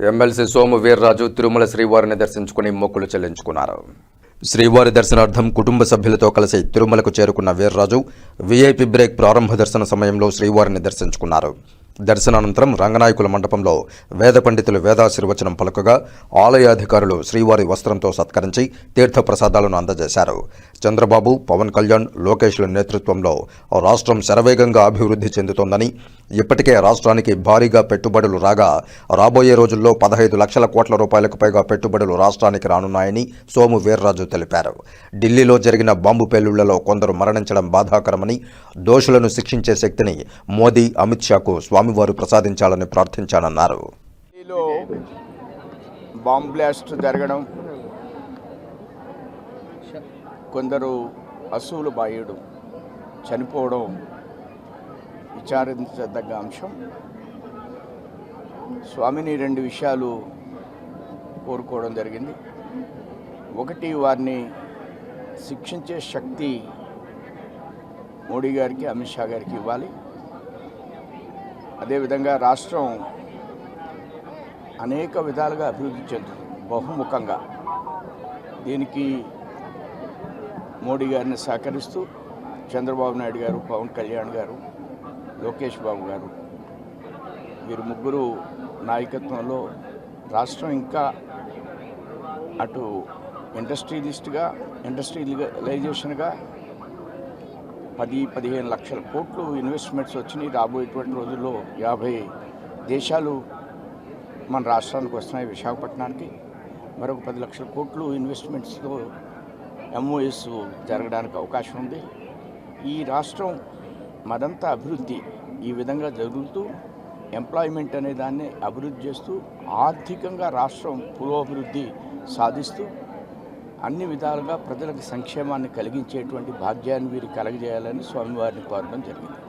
MLC Somu Veerraju Tirumala శ్రీవారిని దర్శించుకుని మొక్కులు చెల్లించుకున్నారు. శ్రీవారి దర్శనార్థం కుటుంబ సభ్యులతో కలిసి తిరుమలకు చేరుకున్న వీర్రాజు వీఐపీ బ్రేక్ ప్రారంభ దర్శన సమయంలో శ్రీవారిని దర్శించుకున్నారు. దర్శనానంతరం రంగనాయకుల మండపంలో వేద పండితులు వేదాశీర్వచనం పలుకగా ఆలయాధికారులు శ్రీవారి వస్త్రంతో సత్కరించి తీర్థ ప్రసాదాలను అందజేశారు. చంద్రబాబు పవన్ కళ్యాణ్ లోకేష్ల నేతృత్వంలో రాష్ట్రం శరవేగంగా అభివృద్ధి చెందుతోందని ఇప్పటికే రాష్ట్రానికి భారీగా పెట్టుబడులు రాగా రాబోయే రోజుల్లో పదహైదు లక్షల కోట్ల రూపాయలకు పైగా పెట్టుబడులు రాష్ట్రానికి రానున్నాయని సోము వీర్రాజు తెలిపారు. ఢిల్లీలో జరిగిన బాంబు పేలుళ్ళలో కొందరు మరణించడం బాధాకరమని దోషులను శిక్షించే శక్తిని మోదీ అమిత్ షాకు స్వామివారు ప్రసాదించాలని ప్రార్థించానన్నారు. బాంబ్ బ్లాస్ట్ జరగడం కొందరు అసూలు బాయుడు చనిపోవడం విచారించదగ్గ అంశం. స్వామిని రెండు విషయాలు కోరుకోవడం జరిగింది. ఒకటి వారిని శిక్షించే శక్తి మోడీ గారికి అమిత్ షా గారికి ఇవ్వాలి. అదేవిధంగా రాష్ట్రం అనేక విధాలుగా అభివృద్ధి చెందుతుంది బహుముఖంగా. దీనికి మోడీ గారిని సహకరిస్తూ చంద్రబాబు నాయుడు గారు పవన్ కళ్యాణ్ గారు లోకేష్ బాబు గారు వీరు ముగ్గురు నాయకత్వంలో రాష్ట్రం ఇంకా అటు ఇండస్ట్రియలిస్ట్గా ఇండస్ట్రియలైజేషన్గా పది పదిహేను లక్షల కోట్లు ఇన్వెస్ట్మెంట్స్ వచ్చినాయి. రాబోయేటువంటి రోజుల్లో యాభై దేశాలు మన రాష్ట్రానికి వస్తున్నాయి విశాఖపట్నానికి. మరొక పది లక్షల కోట్లు ఇన్వెస్ట్మెంట్స్తో ఎంఓఎస్ జరగడానికి అవకాశం ఉంది. ఈ రాష్ట్రం మరింత అభివృద్ధి ఈ విధంగా జరుగుతూ ఎంప్లాయ్మెంట్ అనే దాన్ని అభివృద్ధి చేస్తూ ఆర్థికంగా రాష్ట్రం పురోభివృద్ధి సాధిస్తూ అన్ని విధాలుగా ప్రజలకు సంక్షేమాన్ని కలిగించేటువంటి భాగ్యాన్ని వీరు కలగజేయాలని స్వామివారిని కోరడం జరిగింది.